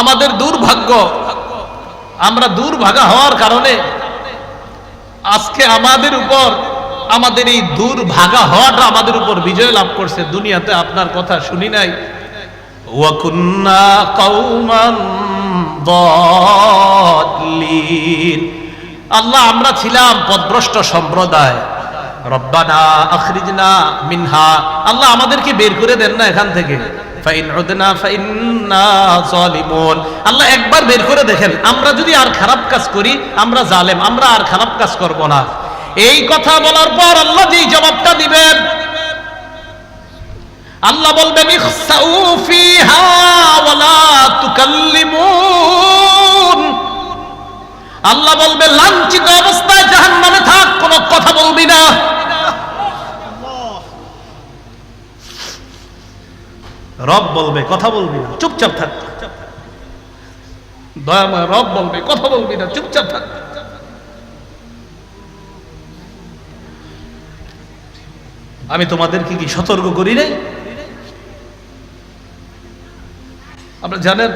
আমাদের দুর্ভাগ্য। আমরা দুর্ভাগা হওয়ার কারণে আজকে আমাদের উপর, আমাদের এই দুর্ভাগা হওয়াটা আমাদের উপর বিজয় লাভ করছে। দুনিয়াতে আপনার কথা শুনি নাই। কৌমান আল্লাহ, আমরা ছিলাম পদভ্রষ্ট সম্প্রদায়। রব্বানা আখরিজনা মিনহা। আল্লাহ আমাদেরকে বের করে দেন না এখান থেকে। আল্লাহ একবার বের করে দেখেন, আমরা যদি আর খারাপ কাজ করি, আমরা জালেম, আমরা আর খারাপ কাজ করব না। এই কথা বলার পর আল্লাহ যেই জবাবটা দিবেন, আল্লাহ বলবেন আল্লাহ বলবে লাঞ্ছিত অবস্থায় জাহান্নামে থাক কোনো কথা বলবি না রব বলবে, কথা বলবি না, চুপচাপ থাক। দয়াময় রব বলবে, কথা বলবি না, চুপচাপ থাক। আমি তোমাদেরকে কি সতর্ক করি নাই? আপনারা জানেন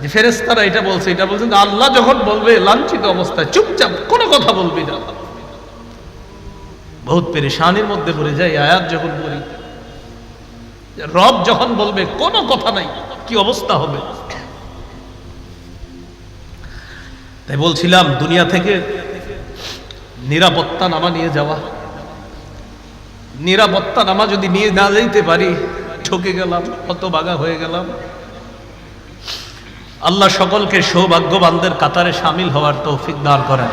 যে ফেরেস্তারা এটা বলছে এটা বলছে আল্লাহ যখন বলবে, লাঞ্ছিত অবস্থায় চুপচাপ কোনো কথা বলবি না। বহুত পেরেশানির মধ্যে পড়ে যায় আয়াত যখন বলি রব যখন বলবে, কোনো কথা নাই, কি অবস্থা হবে? তাই বলছিলাম, দুনিয়া থেকে নিরাপত্তা নামা নিয়ে যাওয়া। নিরাপত্তা নামা যদি নিয়ে না যাইতে পারি, ঠকে গেলাম কত বাগা হয়ে গেলাম। আল্লাহ সকলকে সৌভাগ্যবানদের কাতারে সামিল হওয়ার তৌফিক দান করেন।